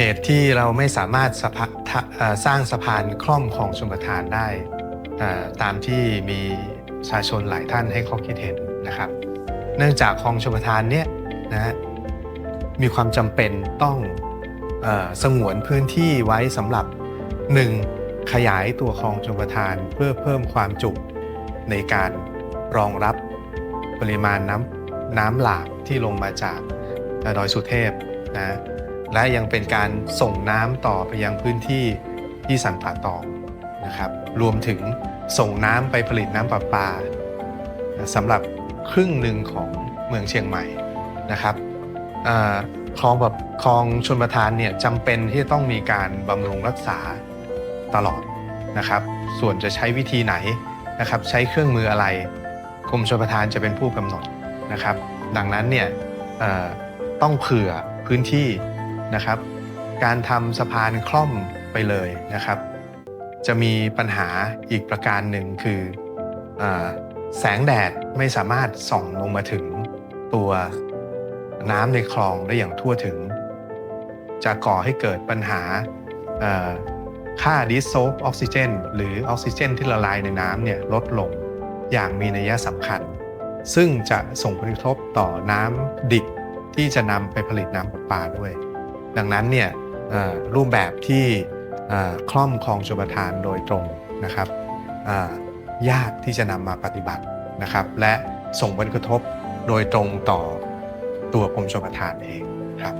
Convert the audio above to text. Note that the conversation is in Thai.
เหตุที่เราไม่สามารถสสร้างสะพานคล่อมคลองชลประทานได้ ตามที่มีประชาชนหลายท่านให้ข้อคิดเห็นนะครับ เนื่องจากคลองชลประทานเนี่ยนะฮะมีความจำเป็นต้องอสงวนพื้นที่ไว้สำหรับ 1. ขยายตัวคลองชลประทานเพื่อเพิ่มความจุในการรองรับปริมาณน้ำน้ำหลากที่ลงมาจากดอยสุเทพนะ และยังเป็นการส่งน้ำต่อไปยังพื้นที่ที่สันป่าตองนะครับรวมถึงส่งน้ำไปผลิตน้ำประปาสำหรับครึ่งหนึ่งของเมืองเชียงใหม่นะครับคลองแบบคลองชนประทานเนี่ยจำเป็นที่จะต้องมีการบำรุงรักษาตลอดนะครับ ส่วนจะใช้วิธีไหนนะครับ ใช้เครื่องมืออะไรกรมชลประทานจะเป็นผู้กำหนดนะครับ ดังนั้นเนี่ยต้องเผื่อพื้นที่ นะครับ การทำสะพานคล่อมไปเลยนะครับ จะมีปัญหาอีกประการหนึ่งคืออแสงแดดไม่สามารถส่องลงมาถึงตัวน้ำในคลองได้อย่างทั่วถึง จะก่อให้เกิดปัญหาค่าดิสโซฟออกซิเจนหรือออกซิเจนที่ละลายในน้ำเนี่ยลดลงอย่างมีนัยสำคัญ ซึ่งจะส่งผลกระทบต่อน้ำดิบที่จะนำไปผลิตน้ำประปาด้วย ดังนั้นเนี่ยรูปแบบที่คล่อมคลองชมประทานโดยตรงนะครับยากที่จะนำมาปฏิบัตินะครับ และส่งผลกระทบโดยตรงต่อตัวกรมชมประทานเองครับ